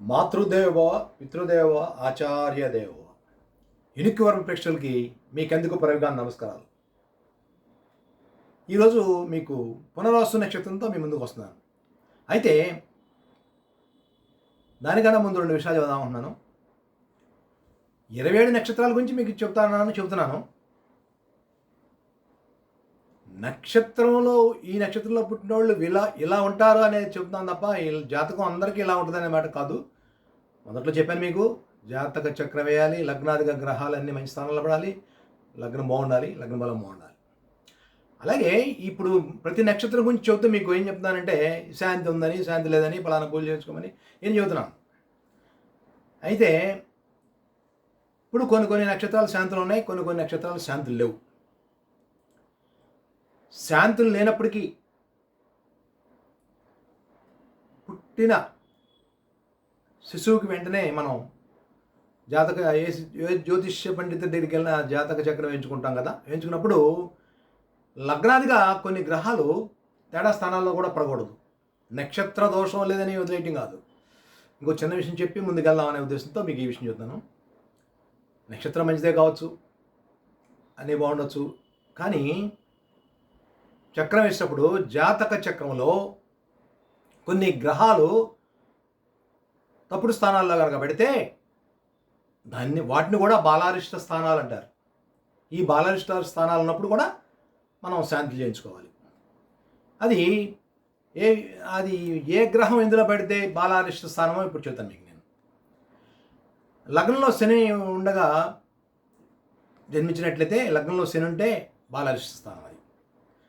మాతృదేవ పితృదేవ ఆచార్య దేవ యునిక్ వర్మ ప్రేక్షకులకి మీకెందుకు ప్రయోగాన్ని నమస్కారాలు? ఈరోజు మీకు పునర్వసు నక్షత్రంతో మీ ముందుకు వస్తున్నాను. అయితే దానికన్నా ముందు రెండు విషయాలు చెబుదామనుకున్నాను ఇరవై ఏడు నక్షత్రాల గురించి మీకు చెప్తానని చెబుతున్నాను. నక్షత్రంలో ఈ నక్షత్రంలో పుట్టిన వాళ్ళు ఇలా ఇలా ఉంటారు అనేది చెప్తున్నాను తప్ప ఈ జాతకం అందరికీ ఇలా ఉంటుంది అనే మాట కాదు. మొదట్లో చెప్పాను మీకు జాతక చక్రం వేయాలి లగ్నాధిక గ్రహాలన్నీ మంచి స్థానంలో పడాలి లగ్నం బాగుండాలి లగ్న బలం బాగుండాలి. అలాగే ఇప్పుడు ప్రతి నక్షత్రం గురించి చెబుతూ మీకు ఏం చెప్తానంటే శాంతి ఉందని శాంతి లేదని పలానా పూజ చేసుకోమని ఏం చెబుతున్నాను. అయితే ఇప్పుడు కొన్ని కొన్ని నక్షత్రాలు శాంతులు ఉన్నాయి కొన్ని కొన్ని నక్షత్రాలు శాంతులు లేవు. శాంతులు లేనప్పటికీ పుట్టిన శిశువుకి వెంటనే మనం జాతక ఏ జ్యోతిష్య పండితుడి దగ్గరికి వెళ్ళిన జాతక చక్రం వేయించుకుంటాం కదా. వేయించుకున్నప్పుడు లగ్నాదిగా కొన్ని గ్రహాలు తేడా స్థానాల్లో కూడా పడకూడదు. నక్షత్ర దోషం లేదని వదిలేయటం కాదు. ఇంకో చిన్న విషయం చెప్పి ముందుకెళ్దాం అనే ఉద్దేశంతో మీకు ఈ విషయం చెప్తాను. నక్షత్రం మంచిదే కావచ్చు అన్నీ బాగుండొచ్చు. కానీ చక్రం వేసినప్పుడు జాతక చక్రంలో కొన్ని గ్రహాలు తప్పుడు స్థానాల్లో కనుక పెడితే దాన్ని వాటిని కూడా బాలారిష్ట స్థానాలు అంటారు. ఈ బాలారిష్ట స్థానాలు ఉన్నప్పుడు కూడా మనం శాంతి చేయించుకోవాలి. అది ఏ అది ఏ గ్రహం ఎందులో పెడితే బాలారిష్ట స్థానమో ఇప్పుడు చెప్తాను మీకు నేను. లగ్నంలో శని ఉండగా జన్మించినట్లయితే లగ్నంలో శని ఉంటే బాలారిష్ట స్థానం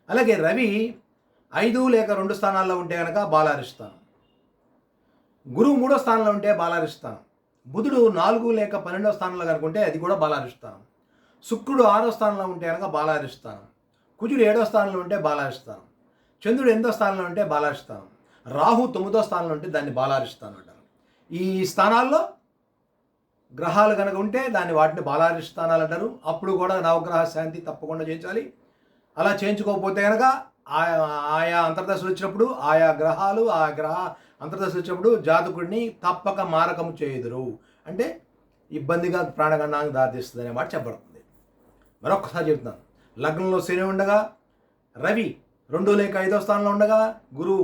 అలాగే రవి ఐదు లేక రెండు స్థానాల్లో ఉంటే కనుక బాలారిస్తానం గురువు మూడో స్థానంలో ఉంటే బాలారిస్తానం బుధుడు నాలుగు లేక పన్నెండో స్థానంలో కనుకుంటే అది కూడా బాలారిస్తానం శుక్రుడు ఆరో స్థానంలో ఉంటే కనుక బాలారిస్తానం కుజుడు ఏడో స్థానంలో ఉంటే బాలారిస్తానం చంద్రుడు ఎనిమిదో స్థానంలో ఉంటే బాలారిస్తానం రాహు తొమ్మిదో స్థానంలో ఉంటే దాన్ని బాలారిస్తానం అంటారు. ఈ స్థానాల్లో గ్రహాలు కనుక ఉంటే దాన్ని వాటిని బాలారిస్తానాలు అంటారు. అప్పుడు కూడా నవగ్రహ శాంతి తప్పకుండా చేయించాలి అలా చేయించుకోకపోతే కనుక ఆయా ఆయా అంతర్దశలు వచ్చినప్పుడు ఆయా గ్రహాలు ఆ గ్రహ అంతర్దశలు వచ్చినప్పుడు జాతకుడిని తప్పక మారకము చేయుదురు. అంటే ఇబ్బందిగా ప్రాణగండానికి దారితీస్తుంది అనే మాట చెప్పబడుతుంది. మరొకసారి చెప్తున్నాను. లగ్నంలో శని ఉండగా రవి రెండు లేక ఐదో స్థానంలో ఉండగా గురువు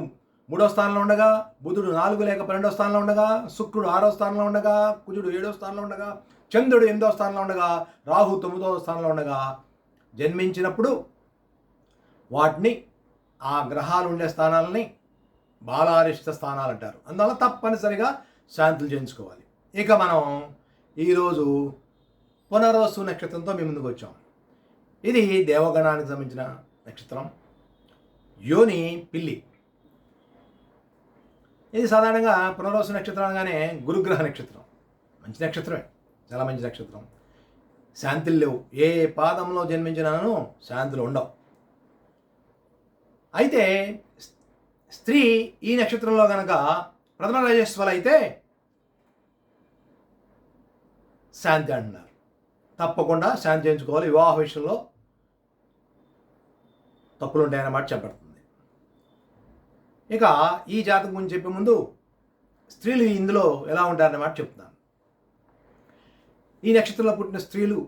మూడో స్థానంలో ఉండగా బుధుడు నాలుగు లేక పన్నెండో స్థానంలో ఉండగా శుక్రుడు ఆరో స్థానంలో ఉండగా కుజుడు ఏడో స్థానంలో ఉండగా చంద్రుడు ఎనిమిదో స్థానంలో ఉండగా రాహు తొమ్మిదో స్థానంలో ఉండగా జన్మించినప్పుడు వాటిని ఆ గ్రహాలు ఉండే స్థానాలని బాలారిష్ట స్థానాలు అంటారు. అందువల్ల తప్పనిసరిగా శాంతులు చేయించుకోవాలి ఇక మనం ఈరోజు పునర్వసు నక్షత్రంతో మీ ముందుకు వచ్చాం. ఇది దేవగణానికి సంబంధించిన నక్షత్రం. యోని పిల్లి. ఇది సాధారణంగా పునర్వసు నక్షత్రం అనగానే గురుగ్రహ నక్షత్రం. మంచి నక్షత్రమే. చాలా మంచి నక్షత్రం. శాంతులు లేవు. ఏ పాదంలో జన్మించినాను శాంతులు ఉండవు. అయితే స్త్రీ ఈ నక్షత్రంలో కనుక ప్రథమ రాజేశ్వరు అయితే శాంతి అంటున్నారు. తప్పకుండా శాంతి చేయించుకోవాలి. వివాహ విషయంలో తప్పులు ఉంటాయన్నమాట చెప్పబడుతుంది. ఇక ఈ జాతకం గురించి చెప్పే ముందు స్త్రీలు ఇందులో ఎలా ఉంటారన్నమాట చెప్తున్నాను ఈ నక్షత్రంలో పుట్టిన స్త్రీలు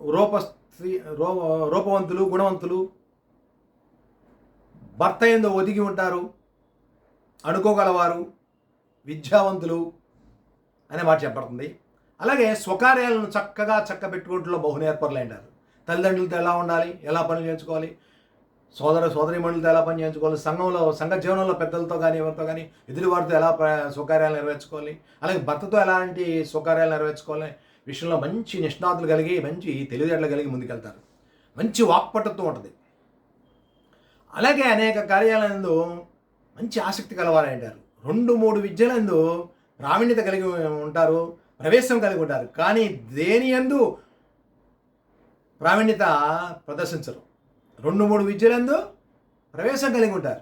రూప స్త్రీ రూపవంతులు గుణవంతులు భర్త ఏందో ఒదిగి ఉంటారు. అనుకోగలవారు. విద్యావంతులు అనే మాట చెప్పబడుతుంది. అలాగే స్వకార్యాలను చక్కగా చక్క పెట్టుకుంటూ బహునేర్పరులు అంటారు తల్లిదండ్రులతో ఎలా ఉండాలి? ఎలా పనులు చేయించుకోవాలి? సోదర సోదరి మండలితో ఎలా పని చేయించుకోవాలి? సంఘంలో సంఘ జీవనంలో పెద్దలతో కానీ ఎవరితో కానీ ఎదురువారితో ఎలా ప్ర- స్వకార్యాలు నెరవేర్చుకోవాలి? అలాగే భర్తతో ఎలాంటి స్వకార్యాలు నెరవేర్చుకోవాలి? విషయంలో మంచి నిష్ణాతులు కలిగి మంచి తెలివితేటలు కలిగి ముందుకెళ్తారు. మంచి వాక్పటత్వం ఉంటుంది. అలాగే అనేక కార్యాలందు మంచి ఆసక్తి కలవాలని అంటారు. రెండు మూడు విద్యలందు ప్రావీణ్యత కలిగి ఉంటారు ప్రవేశం కలిగి ఉంటారు. కానీ దేని యందు ప్రావీణ్యత ప్రదర్శించరు. రెండు మూడు విద్యలందు ప్రవేశం కలిగి ఉంటారు.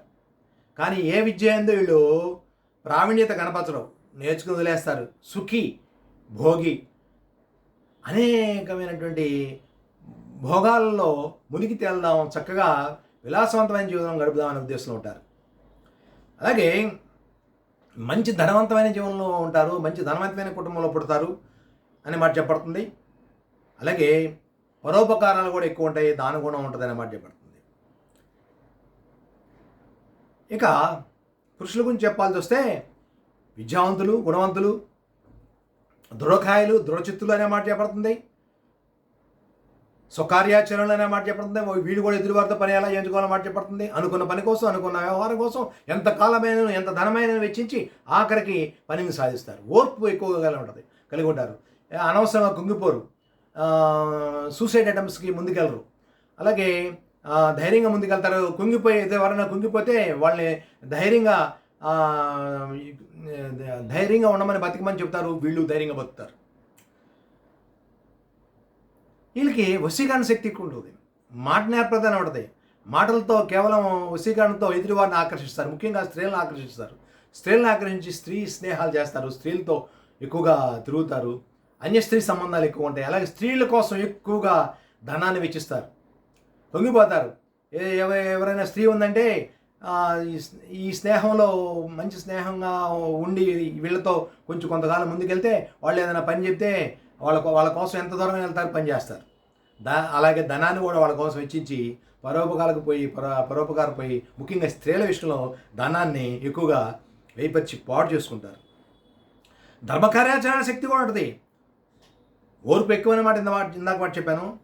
కానీ ఏ విద్య ఎందు వీళ్ళు ప్రావీణ్యత కనపరచడం నేర్చుకుని వదిలేస్తారు. సుఖి భోగి అనేకమైనటువంటి భోగాలలో మునిగి తేల్దాం చక్కగా విలాసవంతమైన జీవితం గడుపుదామనే ఉద్దేశంలో ఉంటారు. అలాగే మంచి ధనవంతమైన జీవనంలో ఉంటారు మంచి ధనవంతమైన కుటుంబంలో పుడతారు అనే మాట చెప్పబడుతుంది. అలాగే పరోపకారాలు కూడా ఎక్కువ ఉంటాయి దాని గుణం ఉంటుంది అనే మాట చెప్పబడుతుంది. ఇక పురుషుల గురించి చెప్పాల్సి వస్తే విద్యావంతులు గుణవంతులు దృఢకాయలు దృఢచిత్తులు అనే మాట చెప్పబడుతుంది. స్వకార్యాచరణలు అనే మాట చెప్పబడుతుంది. వీడు కూడా ఎదురువారితో పని ఎలా చేయించుకోవాలని మాట చెప్పబడుతుంది. అనుకున్న పని కోసం అనుకున్న వ్యవహారం కోసం ఎంత కాలమైన ఎంత ధనమైన వెచ్చించి ఆఖరికి పనిని సాధిస్తారు. ఓర్పు ఎక్కువగా కలిగి ఉంటుంది కలిగి ఉంటారు. అనవసరంగా కుంగిపోరు. సూసైడ్ అటెంప్ట్స్కి ముందుకెళ్ళరు. అలాగే ధైర్యంగా ముందుకెళ్తారు. కుంగిపోయి ఎవరైనా కుంగిపోతే వాళ్ళని ధైర్యంగా ధైర్యంగా ఉండమని బతికమని చెప్తారు. వీళ్ళు ధైర్యంగా బతుకుతారు. వీళ్ళకి వశీకరణ శక్తి ఎక్కువ ఉంటుంది. మాట నేర్పదని ఉంటుంది. మాటలతో కేవలం వశీకరణతో ఎదుటివారిని ఆకర్షిస్తారు. ముఖ్యంగా స్త్రీలను ఆకర్షిస్తారు. స్త్రీలను ఆకర్షించి స్త్రీ స్నేహాలు చేస్తారు. స్త్రీలతో ఎక్కువగా తిరుగుతారు. అన్య స్త్రీ సంబంధాలు ఎక్కువ ఉంటాయి. అలాగే స్త్రీల కోసం ఎక్కువగా ధనాన్ని వెచ్చిస్తారు. పొంగిపోతారు. ఎవరైనా స్త్రీ ఉందంటే ఈ ఈ స్నేహంలో మంచి స్నేహంగా ఉండి వీళ్ళతో కొంచెం కొంతకాలం ముందుకెళ్తే వాళ్ళు ఏదైనా పని చెప్తే వాళ్ళ వాళ్ళ కోసం ఎంత దూరం వెళ్తారు పనిచేస్తారు దా అలాగే ధనాన్ని కూడా వాళ్ళ కోసం వెచ్చించి పరోపకాలకు పోయి పర పరోపకారం పోయి ముఖ్యంగా స్త్రీల విషయంలో ధనాన్ని ఎక్కువగా వేయిపరిచి పాడు చేసుకుంటారు. ధర్మకార్యాచరణ శక్తి కూడా ఉంటుంది. ఓర్పు ఎక్కువ అన్నమాట ఇంత మాట ఇందాక మాట చెప్పాను.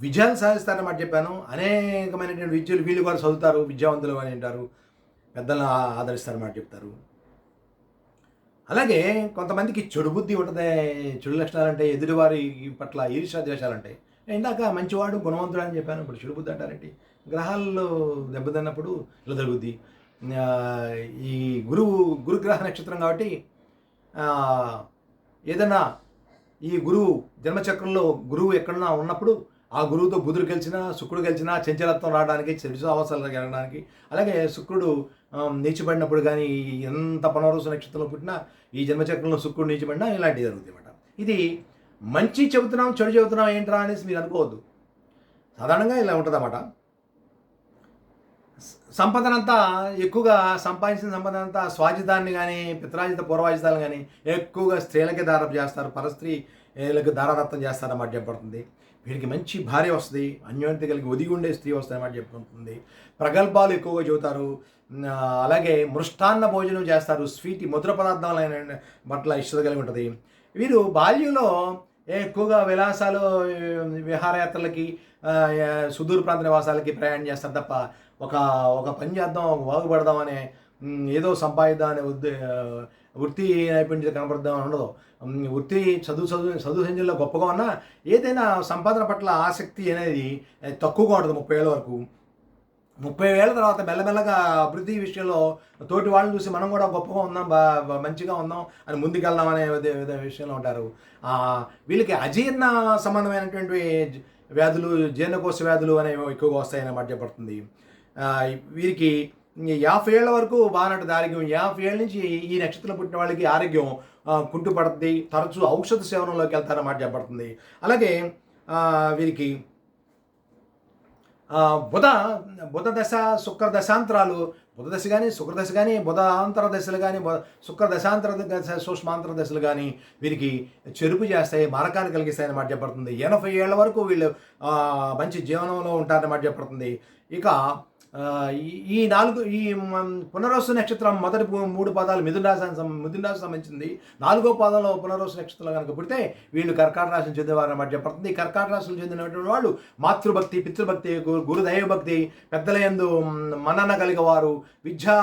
విజయాలు సాధిస్తారని మాట చెప్పాను. అనేకమైనటువంటి విద్యలు వీళ్ళు కూడా చదువుతారు విద్యావంతులు అని అంటారు. పెద్దలను ఆదరిస్తారన్నమాట చెప్తారు. అలాగే కొంతమందికి చెడు బుద్ధి ఉంటుంది చెడు లక్షణాలు అంటే ఎదుటివారి పట్ల ఈర్ష్యా ద్వేషాలంటాయి ఇందాక మంచివాడు గుణవంతుడు అని చెప్పాను ఇప్పుడు చెడు బుద్ధి అంటారండి గ్రహాల్లో దెబ్బతిన్నప్పుడు ఇలా జరుగుద్ది ఈ గురువు గురుగ్రహ నక్షత్రం కాబట్టి ఏదైనా ఈ గురువు జన్మచక్రంలో గురువు ఎక్కడన్నా ఉన్నప్పుడు ఆ గురువుతో బుధుడు గెలిచినా శుక్రుడు గెలిచినా చంచలత్వం రావడానికి చెడు అవసరాలు జరగడానికి అలాగే శుక్రుడు నీచిపడినప్పుడు కానీ ఎంత పనవరస నక్షత్రంలో పుట్టినా ఈ జన్మచక్రంలో శుక్రుడు నీచిపడినా ఇలాంటివి జరుగుతాయి అన్నమాట. ఇది మంచి చెబుతున్నాం చెడు చెబుతున్నాం ఏంట్రా అనేసి మీరు అనుకోవద్దు. సాధారణంగా ఇలా ఉంటుందన్నమాట సంపదనంతా ఎక్కువగా సంపాదించిన సంపదనంతా స్వాజితాన్ని కానీ పిత్రాజిత పూర్వాజితాలు కానీ ఎక్కువగా స్త్రీలకే దారపు చేస్తారు పరస్త్రీలకు దారాదత్తం చేస్తారన్నమాట చెప్పబడుతుంది వీరికి మంచి భార్య వస్తుంది అన్యోన్యత కలిగి ఒదిగి ఉండే స్త్రీ వస్తుందన్నమాట చెప్పుకుంటుంది. ప్రగల్భాలు ఎక్కువగా చెబుతారు అలాగే మృష్టాన్న భోజనం చేస్తారు. స్వీట్ మధుర పదార్థాలైన పట్ల ఇష్టత కలిగి ఉంటుంది. వీరు బాల్యంలో ఎక్కువగా విలాసాలు విహారయాత్రలకి సుదూర ప్రాంత నివాసాలకి ప్రయాణం చేస్తారు తప్ప ఒక ఒక పని చేద్దాం బాగుపడదాం అనే ఏదో సంపాదిద్దాం అనే ఉద్దే వృత్తి నైపుణ్యత కనపడదాం అని ఉండదు. వృత్తి చదువు చదువు చదువు సంఖ్యలో గొప్పగా ఉన్నా ఏదైనా సంపాదన పట్ల ఆసక్తి అనేది తక్కువగా ఉంటుంది ముప్పై ఏళ్ళ వరకు. ముప్పై ఏళ్ళ తర్వాత మెల్లమెల్లగా అభివృద్ధి విషయంలో తోటి వాళ్ళని చూసి మనం కూడా గొప్పగా ఉందాం బా మంచిగా ఉందాం అని ముందుకెళ్దాం అనే విధ- విషయంలో ఉంటారు. వీళ్ళకి అజీర్ణ సంబంధమైనటువంటి వ్యాధులు జీర్ణకోశ వ్యాధులు అనేవి ఎక్కువగా వస్తాయని మాట చెప్పబడుతుంది. వీరికి యాభై ఏళ్ళ వరకు బాగానంటుంది ఆరోగ్యం యాభై ఏళ్ళ నుంచి ఈ నక్షత్రం పుట్టిన వాళ్ళకి ఆరోగ్యం కుంటుపడుతుంది తరచూ ఔషధ సేవనంలోకి వెళ్తారన్నమాట చెప్పబడుతుంది. అలాగే వీరికి బుధ బుధ దశ శుక్ర దశాంతరాలు బుధ దశ కానీ శుక్ర దశ కానీ బుధ ఆంతర దశలు కానీ శుక్ర దశాంతర దశ సూక్ష్మాంతర దశలు కానీ వీరికి చెరుపు చేస్తాయి మరకాన్ని కలిగిస్తాయి అన్నమాట చెప్పబడుతుంది. ఎనభై ఏళ్ళ వరకు వీళ్ళు మంచి జీవనంలో ఉంటారన్నమాట చెప్పబడుతుంది. ఇక ఈ- ఈ నాలుగు ఈ మ- నక్షత్రం మొదటి మూడు పాదాలు మిథున రాశి సం- మిథున రాశి సంబంధించింది. నాలుగో పాదంలో పునర్వసు నక్షత్రంలో కనుక పుడితే వీళ్ళు కర్కాట రాశిని చెందేవారు మధ్య చెప్పబడుతుంది కర్కాట రాశిని చెందినటువంటి వాళ్ళు మాతృభక్తి పితృభక్తి గు- గురు దైవభక్తి పెద్దల ఎందు మనన కలిగేవారు విద్యా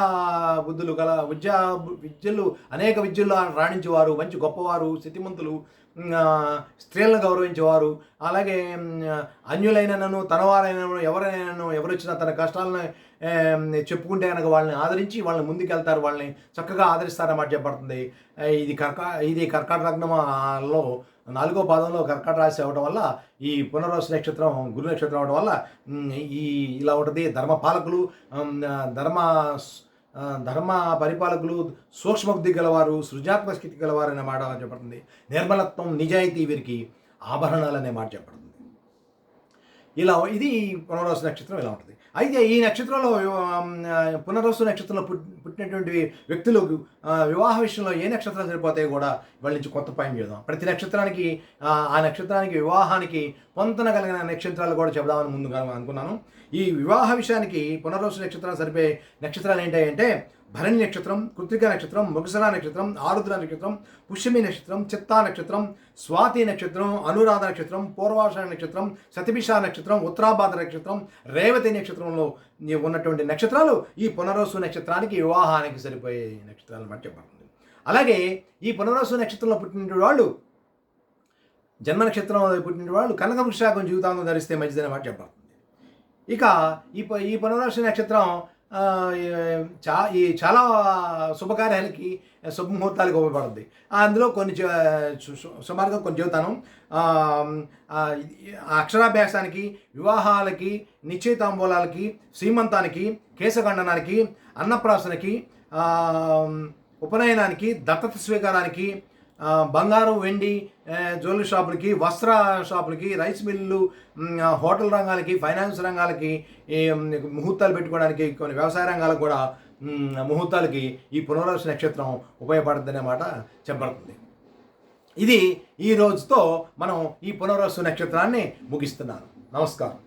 బుద్ధులు గల విద్యా విద్యలు అనేక విద్యల్లో రాణించేవారు మంచి గొప్పవారు స్థితిమంతులు స్త్రీలను గౌరవించేవారు అలాగే అన్యులైనను తనవారైనను ఎవరైనాను ఎవరు వచ్చినా తన కష్టాలను చెప్పుకుంటే కనుక వాళ్ళని ఆదరించి వాళ్ళని ముందుకెళ్తారు వాళ్ళని చక్కగా ఆదరిస్తారన్నమాట చెప్పబడుతుంది. ఇది కర్కా ఇది కర్కాట లగ్నంలో నాలుగో పాదంలో కర్కాట రాశి అవ్వడం వల్ల ఈ పునర్వస నక్షత్రం గురు నక్షత్రం అవడం వల్ల ఈ ఇలా ఉంటుంది. ధర్మపాలకులు ధర్మ ధర్మ పరిపాలకులు సూక్ష్మబుద్ధి గలవారు సృజాత్మక స్థితి గలవారు అనే మాట చెప్పబడుతుంది. నిర్మలత్వం నిజాయితీ వీరికి ఆభరణాలు అనే మాట చెప్పబడుతుంది. ఇలా ఇది పునర్వసు నక్షత్రం ఇలా ఉంటుంది. అయితే ఈ నక్షత్రంలో ఆమ్, పునర్వసు నక్షత్రంలో పుట్టినటువంటి వ్యక్తులు వివాహ విషయంలో ఏ నక్షత్రాలు సరిపోతాయి కూడా వాళ్ళ నుంచి కొత్త పయం చేద్దాం. ప్రతి నక్షత్రానికి ఆ, ఆ నక్షత్రానికి వివాహానికి పొంతన కలిగిన నక్షత్రాలు కూడా చెబుదామని ముందుగా అనుకున్నాను. ఈ వివాహ విషయానికి పునర్వసు నక్షత్రం సరిపోయే నక్షత్రాలు ఏంటంటే భరణి నక్షత్రం కృతిక నక్షత్రం ముగసర నక్షత్రం ఆరుద్ర నక్షత్రం పుష్యమి నక్షత్రం చిత్తా నక్షత్రం స్వాతి నక్షత్రం అనురాధ నక్షత్రం పూర్వాష నక్షత్రం సతిభిష నక్షత్రం ఉత్తరాభాద్ర నక్షత్రం రేవతి నక్షత్రంలో ఉన్నటువంటి నక్షత్రాలు ఈ పునర్వసు నక్షత్రానికి వివాహానికి సరిపోయే నక్షత్రాలు మాట చెప్పబడుతుంది. అలాగే ఈ పునర్వసు నక్షత్రంలో పుట్టిన వాళ్ళు జన్మ నక్షత్రంలో పుట్టిన వాళ్ళు కనక జీవితాంతం ధరిస్తే మంచిదని మాట చెప్పారు ఇక ఈ ప- ఈ పునర్వసు నక్షత్రం ఈ- చా ఈ చాలా శుభకార్యాలకి శుభముహూర్తాలకు ఉపయోగపడుతుంది అందులో కొన్ని సుమారుగా కొన్ని చెబుతాను. అక్షరాభ్యాసానికి వివాహాలకి నిశ్చయితాంబూలాలకి శ్రీమంతానికి కేశఖండనానికి అన్నప్రాసనకి ఉపనయనానికి దత్తత స్వీకారానికి బంగారం వెండి జ్యువెలరీ షాపులకి వస్త్ర షాపులకి రైస్ మిల్లు హోటల్ రంగాలకి ఫైనాన్స్ రంగాలకి ముహూర్తాలు పెట్టుకోవడానికి కొన్ని వ్యవసాయ రంగాలకు కూడా ముహూర్తాలకి ఈ పునర్వసు నక్షత్రం ఉపయోగపడుతుంది మాట చెప్పబడుతుంది. ఇది ఈ రోజుతో మనం ఈ పునర్వసు నక్షత్రాన్ని ముగిస్తున్నాను. నమస్కారం.